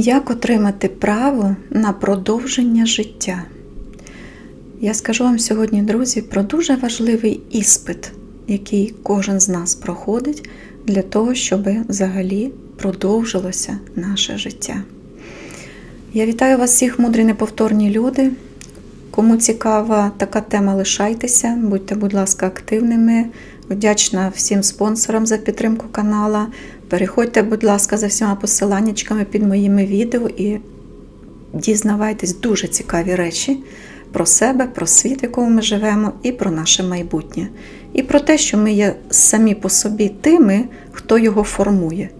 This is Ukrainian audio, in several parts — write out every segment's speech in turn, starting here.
Як отримати право на продовження життя? Я скажу вам сьогодні, друзі, про дуже важливий іспит, який кожен з нас проходить для того, щоб взагалі продовжилося наше життя. Я вітаю вас всіх, мудрі неповторні люди. Кому цікава така тема, лишайтеся, будьте, будь ласка, активними. Вдячна всім спонсорам за підтримку канала. Переходьте, будь ласка, за всіма посиланнячками під моїми відео і дізнавайтесь дуже цікаві речі про себе, про світ, в якому ми живемо, і про наше майбутнє. І про те, що ми є самі по собі тими, хто його формує.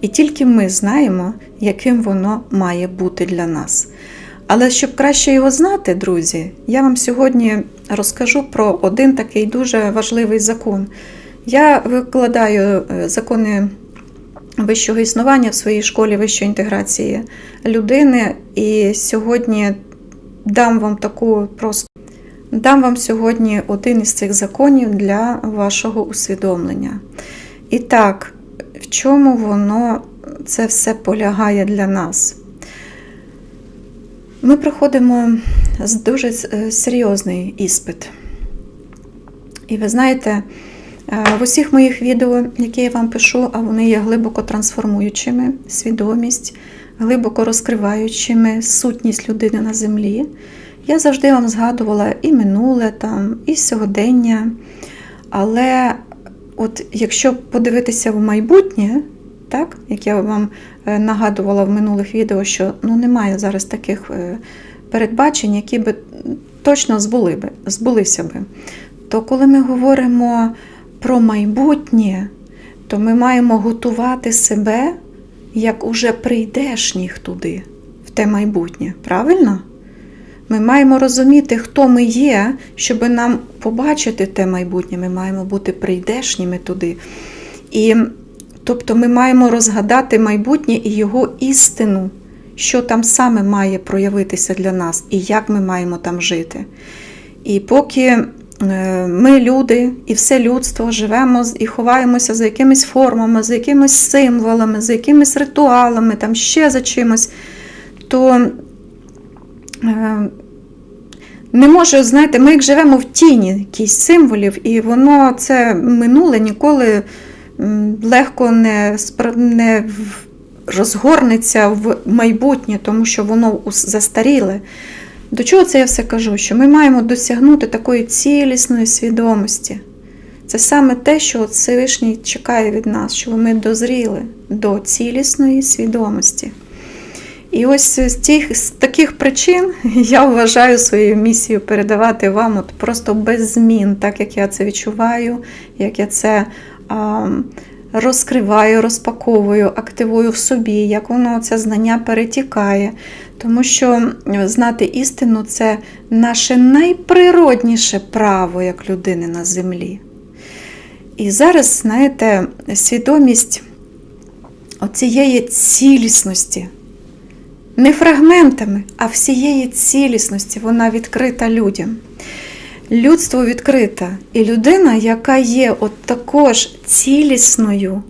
І тільки ми знаємо, яким воно має бути для нас. Але щоб краще його знати, друзі, я вам сьогодні розкажу про один такий дуже важливий закон. Я викладаю е, закони вищого існування в своїй школі вищої інтеграції людини, і сьогодні дам вам таку просто дам вам сьогодні один із цих законів для вашого усвідомлення. І так, в чому воно це все полягає для нас? Ми проходимо дуже серйозний іспит. І ви знаєте, в усіх моїх відео, які я вам пишу, а вони є глибоко трансформуючими свідомість, глибоко розкриваючими сутність людини на землі. Я завжди вам згадувала і минуле, там, і сьогодення. Але от якщо подивитися в майбутнє, так, як я вам е, нагадувала в минулих відео, що ну, немає зараз таких е, передбачень, які би точно збули би, збулися би, то коли ми говоримо про майбутнє, то ми маємо готувати себе як уже прийдешніх туди, в те майбутнє. Правильно? Ми маємо розуміти, хто ми є, щоб нам побачити те майбутнє, ми маємо бути прийдешніми туди. І Тобто ми маємо розгадати майбутнє і його істину, що там саме має проявитися для нас, і як ми маємо там жити. І поки ми, люди, і все людство живемо і ховаємося за якимись формами, за якимись символами, за якимись ритуалами, там ще за чимось, то е, не може, знаєте, ми як живемо в тіні якісь символів, і воно це минуле ніколи легко не не розгорнеться в майбутнє, тому що воно застаріле. До чого це я все кажу? Що ми маємо досягнути такої цілісної свідомості. Це саме те, що Всевишній чекає від нас, щоб ми дозріли до цілісної свідомості. І ось з тих, з таких причин я вважаю своєю місією передавати вам от просто без змін, так як я це відчуваю, як я це розкриваю, розпаковую, активую в собі, як воно це знання перетікає. Тому що знати істину це наше найприродніше право як людини на землі. І зараз, знаєте, свідомість оцієї цілісності, не фрагментами, а всієї цілісності, вона відкрита людям людство відкрита. І людина, яка є от також цілісною,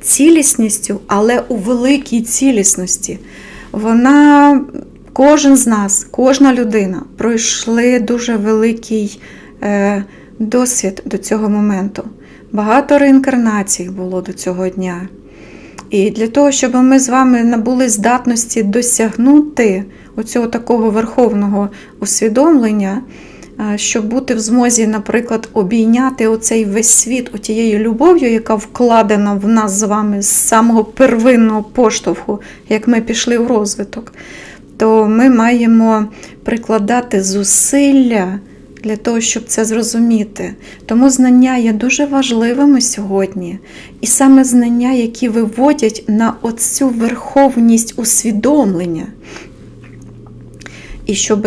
цілісністю, але у великій цілісності, вона, кожен з нас, кожна людина пройшли дуже великий е, досвід до цього моменту. Багато реінкарнацій було до цього дня. І для того, щоб ми з вами набули здатності досягнути оцього такого верховного усвідомлення, щоб бути в змозі, наприклад, обійняти оцей весь світ отією любов'ю, яка вкладена в нас з вами з самого первинного поштовху, як ми пішли в розвиток, то ми маємо прикладати зусилля. Для того, щоб це зрозуміти. Тому знання є дуже важливими сьогодні. І саме знання, які виводять на оцю верховність усвідомлення. І щоб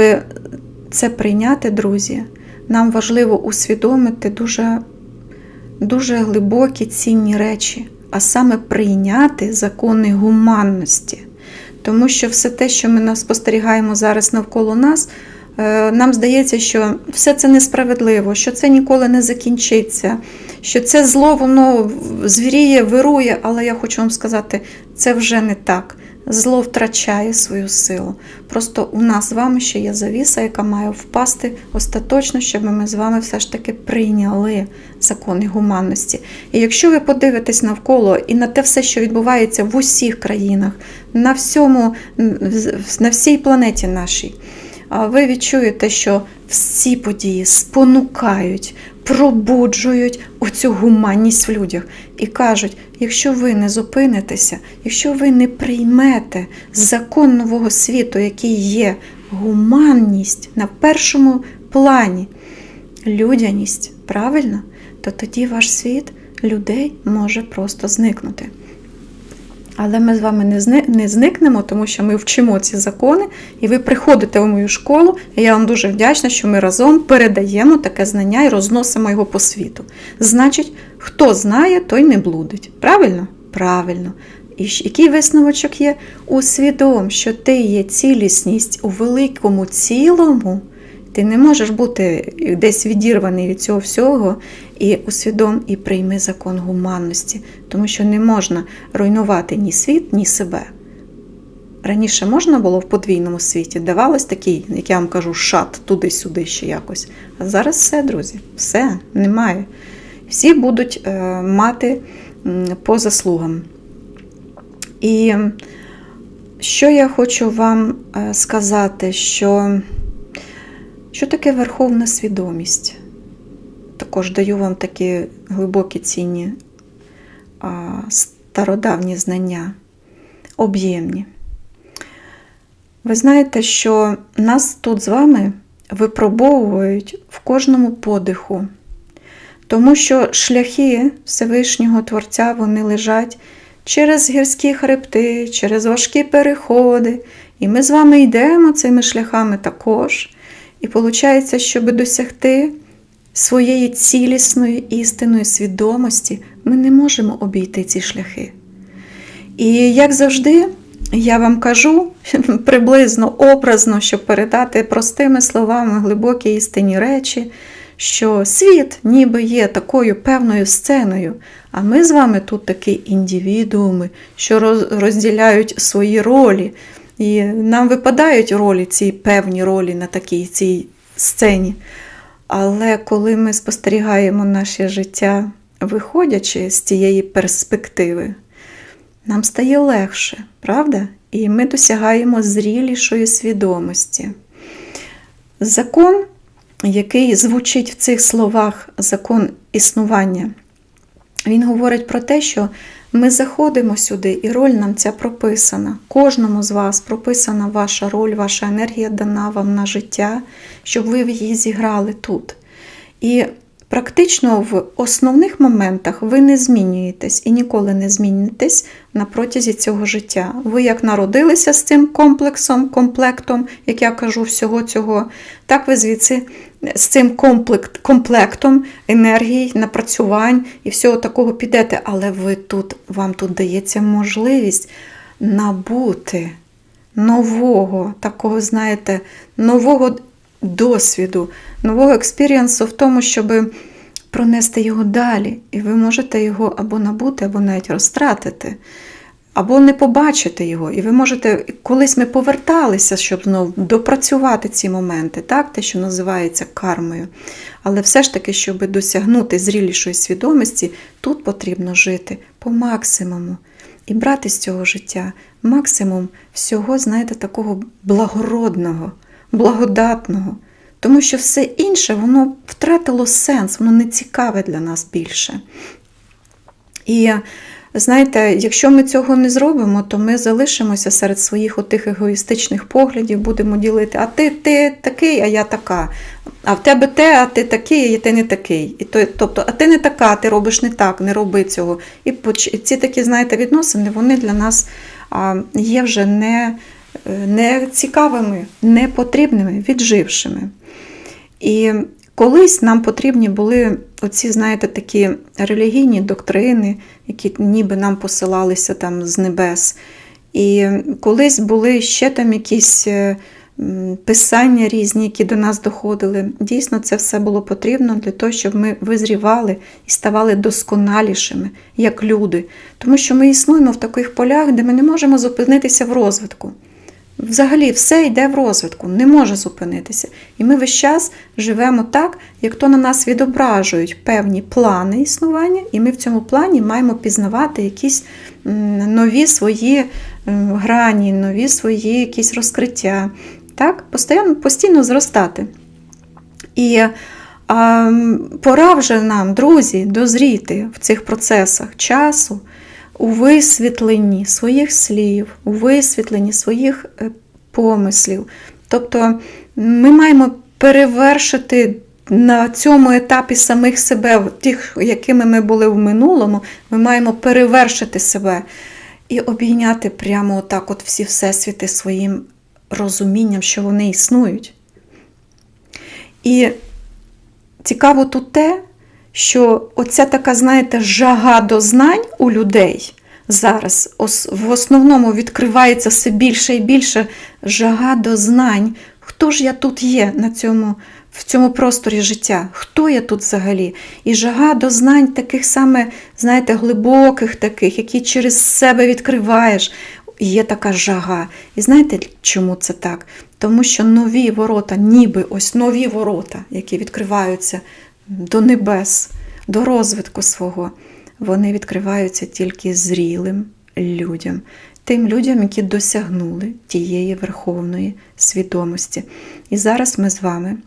це прийняти, друзі, нам важливо усвідомити дуже, дуже глибокі цінні речі, а саме прийняти закони гуманності. Тому що все те, що ми спостерігаємо зараз навколо нас, е, нам здається, що все це несправедливо, що це ніколи не закінчиться, що це зло, воно звіріє, вирує, але я хочу вам сказати, це вже не так. Зло втрачає свою силу. Просто у нас з вами ще є завіса, яка має впасти остаточно, щоб ми з вами все ж таки прийняли закони гуманності. І якщо ви подивитесь навколо і на те все, що відбувається в усіх країнах, на всьому, на всій планеті нашій, ви відчуєте, що всі події спонукають, пробуджують оцю гуманність в людях і кажуть: якщо ви не зупинитеся, якщо ви не приймете закон нового світу, який є гуманність на першому плані, людяність, правильно, то тоді ваш світ людей може просто зникнути. Але ми з вами не зникнемо, тому що ми вчимо ці закони, і ви приходите в мою школу, і я вам дуже вдячна, що ми разом передаємо таке знання і розносимо його по світу. Значить, хто знає, той не блудить. Правильно? Правильно. І який висновочок є? Усвідом, що ти є цілісність у великому цілому. Ти не можеш бути десь відірваний від цього всього і усвідом і прийми закон гуманності, тому що не можна руйнувати ні світ, ні себе. Раніше можна було в подвійному світі, давалось такий, як я вам кажу, шат туди-сюди ще якось. А зараз все, друзі, все, немає. Всі будуть е, мати по заслугам. І що я хочу вам е, сказати, що що таке верховна свідомість? Також даю вам такі глибокі цінні стародавні знання, об'ємні. Ви знаєте, що нас тут з вами випробовують в кожному подиху, тому що шляхи Всевишнього Творця вони лежать через гірські хребти, через важкі переходи. І ми з вами йдемо цими шляхами також. І виходить, щоб досягти своєї цілісної істинної свідомості, ми не можемо обійти ці шляхи. І як завжди, я вам кажу приблизно образно, щоб передати простими словами глибокі істинні речі, що світ ніби є такою певною сценою, а ми з вами тут такі індивідууми, що розділяють свої ролі. І нам випадають ролі, ці певні ролі на такій цій сцені. Але коли ми спостерігаємо наше життя, виходячи з цієї перспективи, нам стає легше, правда? І ми досягаємо зрілішої свідомості. Закон, який звучить в цих словах закон існування, він говорить про те, що ми заходимо сюди, і роль нам ця прописана. Кожному з вас прописана ваша роль, ваша енергія дана вам на життя, щоб ви її зіграли тут. І практично в основних моментах ви не змінюєтесь і ніколи не змінитесь на протязі цього життя. Ви як народилися з цим комплексом, комплектом, як я кажу, всього цього, так ви звідси з цим комплект, комплектом енергії, напрацювань і всього такого підете, але ви тут, вам тут дається можливість набути нового, такого, знаєте, нового досвіду, нового експірієнсу в тому, щоб пронести його далі. І ви можете його або набути, або навіть розтратити або не побачити його. І ви можете, колись ми поверталися, щоб знову допрацювати ці моменти, так, те, що називається кармою. Але все ж таки, щоб досягнути зрілішої свідомості, тут потрібно жити по максимуму. І брати з цього життя максимум всього, знаєте, такого благородного, благодатного. Тому що все інше, воно втратило сенс, воно не цікаве для нас більше. І Знаєте, якщо ми цього не зробимо, то ми залишимося серед своїх отих егоїстичних поглядів, будемо ділити, а ти ти такий, а я така. А в тебе те, а ти такий, а ти не такий. І то, Тобто, а ти не така, ти робиш не так, не роби цього. І ці такі, знаєте, відносини, вони для нас є вже не, не цікавими, не потрібними, віджившими. І Колись нам потрібні були оці, знаєте, такі релігійні доктрини, які ніби нам посилалися там з небес. І колись були ще там якісь е, писання різні, які до нас доходили. Дійсно, це все було потрібно для того, щоб ми визрівали і ставали досконалішими як люди. Тому що ми існуємо в таких полях, де ми не можемо зупинитися в розвитку. Взагалі, все йде в розвитку, не може зупинитися. І ми весь час живемо так, як то на нас відображують певні плани існування, і ми в цьому плані маємо пізнавати якісь нові свої грані, нові свої якісь розкриття. Так? Постійно, постійно зростати. І а, пора вже нам, друзі, дозріти в цих процесах часу у висвітленні своїх слів, у висвітленні своїх е, помислів. Тобто ми маємо перевершити на цьому етапі самих себе, тих, якими ми були в минулому, ми маємо перевершити себе і обійняти прямо отак от всі всесвіти своїм розумінням, що вони існують. І цікаво тут те, що оця така, знаєте, жага до знань у людей зараз в основному відкривається все більше і більше жага до знань. Хто ж я тут є на цьому, в цьому просторі життя? Хто я тут взагалі? І жага до знань таких саме, знаєте, глибоких таких, які через себе відкриваєш. Є така жага. І знаєте, чому це так? Тому що нові ворота, ніби ось нові ворота, які відкриваються до небес, до розвитку свого, вони відкриваються тільки зрілим людям, тим людям, які досягнули тієї верховної свідомості. І зараз ми з вами,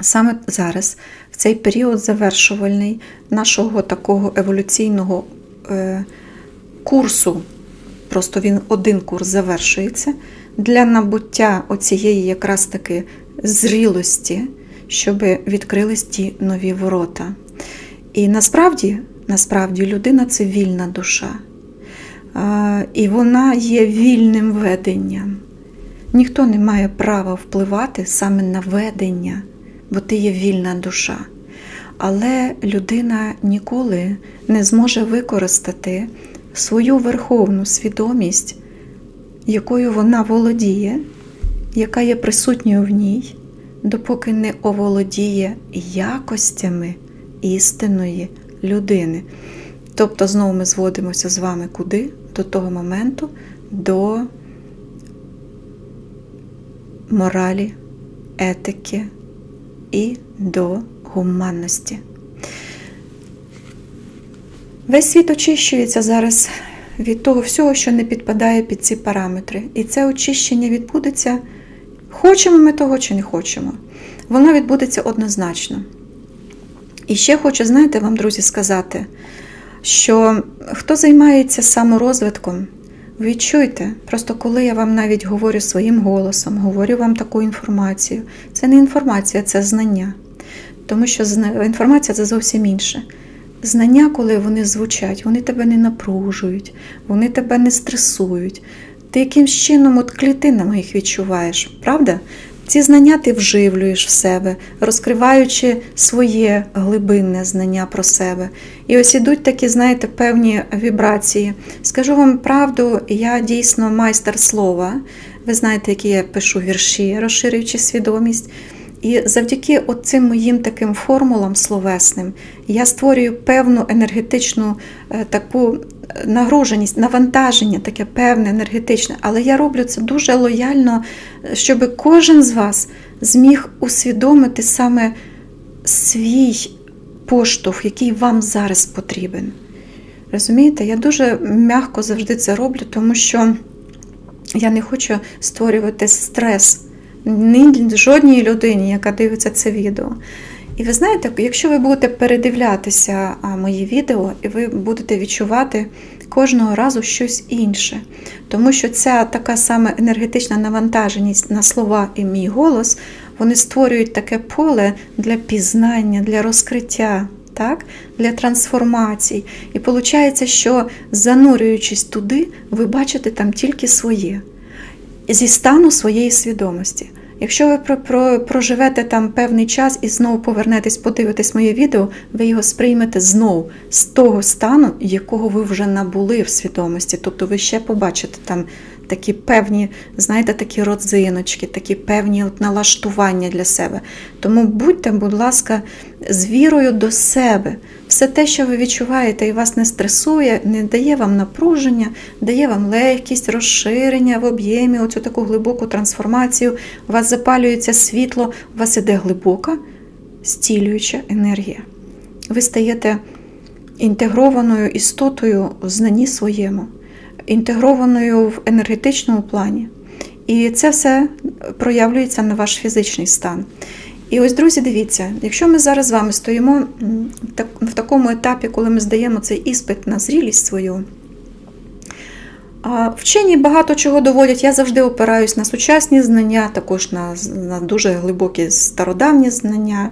саме зараз, в цей період завершувальний нашого такого еволюційного е, курсу, просто він один курс завершується, для набуття оцієї якраз таки зрілості, щоб відкрились ті нові ворота. І насправді, насправді людина це вільна душа. І вона є вільним веденням. Ніхто не має права впливати саме на ведення, бо ти є вільна душа. Але людина ніколи не зможе використати свою верховну свідомість, якою вона володіє, яка є присутньою в ній, допоки не оволодіє якостями істинної людини. Тобто, знову ми зводимося з вами куди? До того моменту, до моралі, етики і до гуманності. Весь світ очищується зараз від того всього, що не підпадає під ці параметри. І це очищення відбудеться, хочемо ми того чи не хочемо. Воно відбудеться однозначно. І ще хочу, знаєте, вам, друзі, сказати, що хто займається саморозвитком, відчуйте, просто коли я вам навіть говорю своїм голосом, говорю вам таку інформацію, це не інформація, це знання. Тому що інформація це зовсім інше. Знання, коли вони звучать, вони тебе не напружують, вони тебе не стресують. Ти якимсь чином от клітинами їх відчуваєш, правда? Ці знання ти вживлюєш в себе, розкриваючи своє глибинне знання про себе. І ось ідуть такі, знаєте, певні вібрації. Скажу вам правду, я дійсно майстер слова. Ви знаєте, які я пишу вірші, розширюючи свідомість. І завдяки цим моїм таким формулам словесним я створюю певну енергетичну е, таку е, нагруженість, навантаження, таке певне енергетичне. Але я роблю це дуже лояльно, е, щоб кожен з вас зміг усвідомити саме свій поштовх, який вам зараз потрібен. Розумієте, я дуже м'яко завжди це роблю, тому що я не хочу створювати стрес ні жодній людині, яка дивиться це відео. І ви знаєте, якщо ви будете передивлятися мої відео, і ви будете відчувати кожного разу щось інше. Тому що ця така саме енергетична навантаженість на слова і мій голос, вони створюють таке поле для пізнання, для розкриття, так? для трансформацій. І виходить, що занурюючись туди, ви бачите там тільки своє зі стану своєї свідомості. Якщо ви про, про, проживете там певний час і знову повернетесь, подивитесь моє відео, ви його сприймете знову з того стану, якого ви вже набули в свідомості. Тобто ви ще побачите там такі певні, знаєте, такі родзиночки, такі певні от налаштування для себе. Тому будьте, будь ласка, з вірою до себе. Все те, що ви відчуваєте і вас не стресує, не дає вам напруження, дає вам легкість, розширення в об'ємі, оцю таку глибоку трансформацію. У вас запалюється світло, у вас іде глибока, стілююча енергія. Ви стаєте інтегрованою істотою в знанні своєму, інтегрованою в енергетичному плані. І це все проявлюється на ваш фізичний стан. І ось, друзі, дивіться, якщо ми зараз з вами стоїмо в такому етапі, коли ми здаємо цей іспит на зрілість свою, вчені багато чого доводять. Я завжди опираюсь на сучасні знання, також на, на дуже глибокі стародавні знання.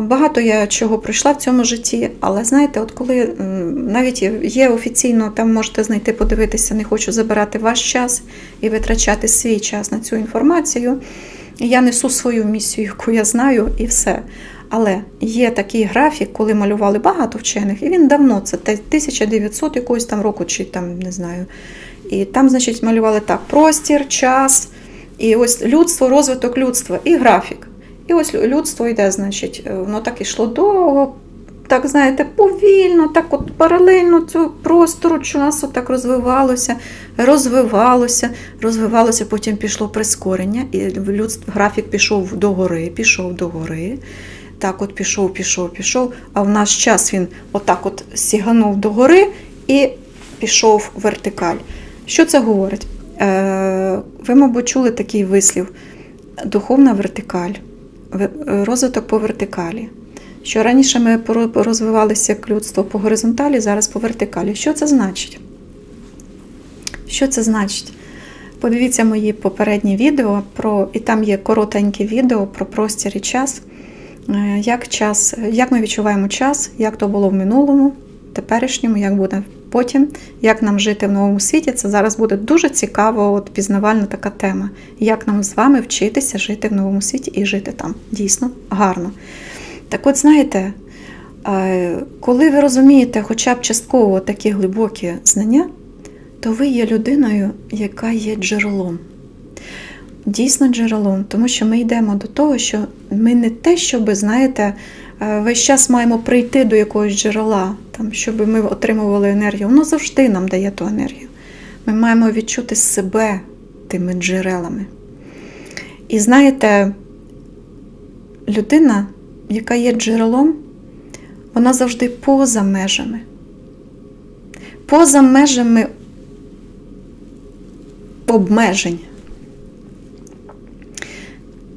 Багато я чого пройшла в цьому житті, але знаєте, от коли навіть є офіційно, там можете знайти, подивитися, не хочу забирати ваш час і витрачати свій час на цю інформацію. Я несу свою місію, яку я знаю, і все. Але є такий графік, коли малювали багато вчених, і він давно, це 1900 якогось там року, чи там не знаю. І там, значить, малювали так: простір, час, і ось людство, розвиток людства і графік. І ось людство йде, значить, е, воно так ішло довго, так, знаєте, повільно, так от паралельно цього простору часу так розвивалося, розвивалося, розвивалося, потім пішло прискорення, і людство, графік пішов догори, пішов догори. Так, от пішов, пішов, пішов. А в наш час він отак от сіганув догори і пішов вертикаль. Що це говорить? Е, ви, мабуть, чули такий вислів: духовна вертикаль розвиток по вертикалі. Що раніше ми розвивалися як людство по горизонталі, зараз по вертикалі. Що це значить? Що це значить? Подивіться мої попередні відео, про, і там є коротеньке відео про простір і час, е, як час, як ми відчуваємо час, як то було в минулому, теперішньому, як буде потім, як нам жити в новому світі. Це зараз буде дуже цікаво, от пізнавальна така тема. Як нам з вами вчитися жити в новому світі і жити там дійсно гарно. Так от, знаєте, коли ви розумієте хоча б частково такі глибокі знання, то ви є людиною, яка є джерелом. Дійсно джерелом, тому що ми йдемо до того, що ми не те, щоб, знаєте, весь час маємо прийти до якогось джерела, там, щоб ми отримували енергію. Воно завжди нам дає ту енергію. Ми маємо відчути себе тими джерелами. І знаєте, людина, яка є джерелом, вона завжди поза межами. Поза межами обмежень.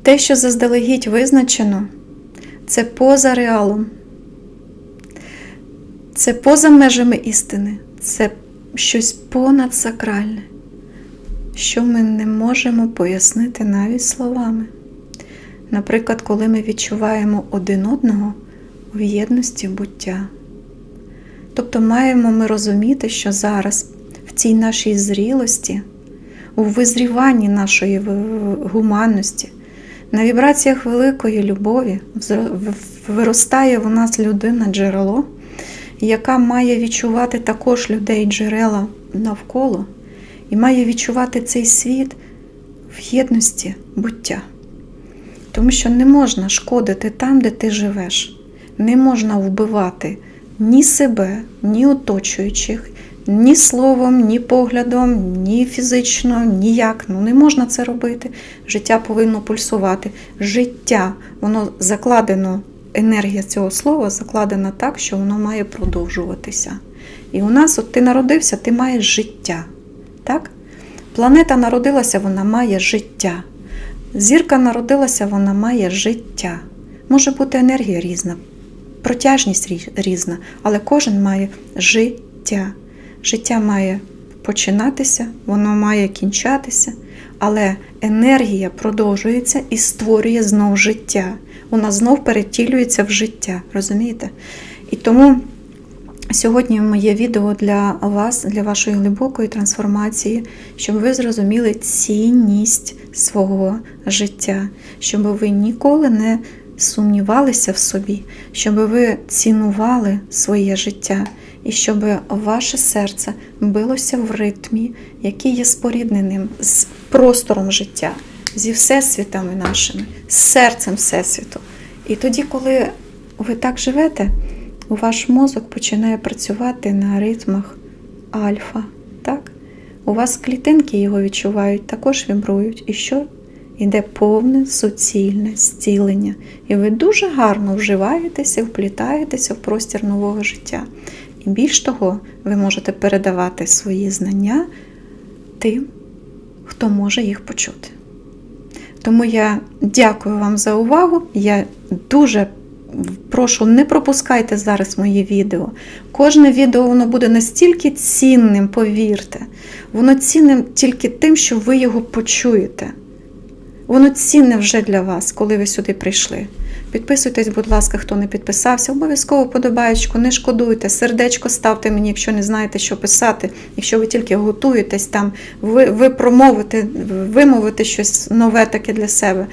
Те, що заздалегідь визначено, це поза реалом, це поза межами істини, це щось понадсакральне, що ми не можемо пояснити навіть словами. Наприклад, коли ми відчуваємо один одного в єдності буття. Тобто маємо ми розуміти, що зараз в цій нашій зрілості, у визріванні нашої гуманності, на вібраціях великої любові виростає в нас людина джерело, яка має відчувати також людей джерела навколо, і має відчувати цей світ в єдності буття. Тому що не можна шкодити там, де ти живеш, не можна вбивати ні себе, ні оточуючих, ні словом, ні поглядом, ні фізично, ніяк. Ну не можна це робити. Життя повинно пульсувати. Життя, воно закладено, енергія цього слова закладена так, що воно має продовжуватися. І у нас, от ти народився, ти маєш життя. Так? Планета народилася, вона має життя. Зірка народилася, вона має життя. Може бути енергія різна, протяжність різна, але кожен має життя. Життя має починатися, воно має кінчатися, але енергія продовжується і створює знов життя. Вона знов перетілюється в життя. Розумієте? І тому сьогодні моє відео для вас, для вашої глибокої трансформації, щоб ви зрозуміли цінність свого життя, щоб ви ніколи не сумнівалися в собі, щоб ви цінували своє життя і щоб ваше серце билося в ритмі, який є спорідненим з простором життя, зі всесвітами нашими, з серцем Всесвіту. І тоді, коли ви так живете, ваш мозок починає працювати на ритмах альфа. Так? У вас клітинки його відчувають, також вібрують. І що? Іде повне суцільне зцілення. І ви дуже гарно вживаєтеся, вплітаєтеся в простір нового життя. І більш того, ви можете передавати свої знання тим, хто може їх почути. Тому я дякую вам за увагу. Я дуже прошу, не пропускайте зараз мої відео. Кожне відео воно буде настільки цінним, повірте. Воно цінним тільки тим, що ви його почуєте. Воно цінне вже для вас, коли ви сюди прийшли. Підписуйтесь, будь ласка, хто не підписався. Обов'язково подобаєчку, не шкодуйте, сердечко ставте мені, якщо не знаєте, що писати. Якщо ви тільки готуєтесь там, ви, ви промовите, вимовите щось нове таке для себе.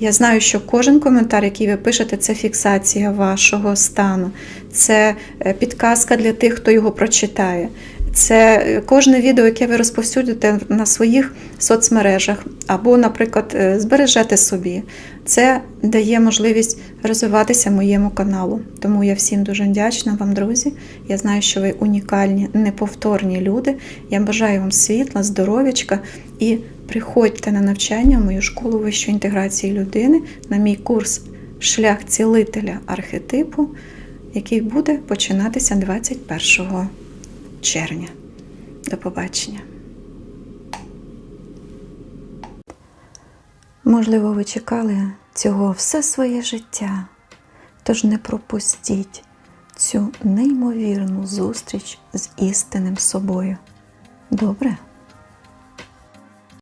Я знаю, що кожен коментар, який ви пишете, це фіксація вашого стану, це е, підказка для тих, хто його прочитає. Це кожне відео, яке ви розповсюдите на своїх соцмережах, або, наприклад, е, збережете собі. Це дає можливість розвиватися моєму каналу. Тому я всім дуже вдячна вам, друзі. Я знаю, що ви унікальні, неповторні люди. Я бажаю вам світла, здоров'ячка і приходьте на навчання в мою школу вищої інтеграції людини на мій курс Шлях цілителя архетипу, який буде починатися 21 червня. До побачення. Можливо, ви чекали цього все своє життя, тож не пропустіть цю неймовірну зустріч з істинним собою. Добре?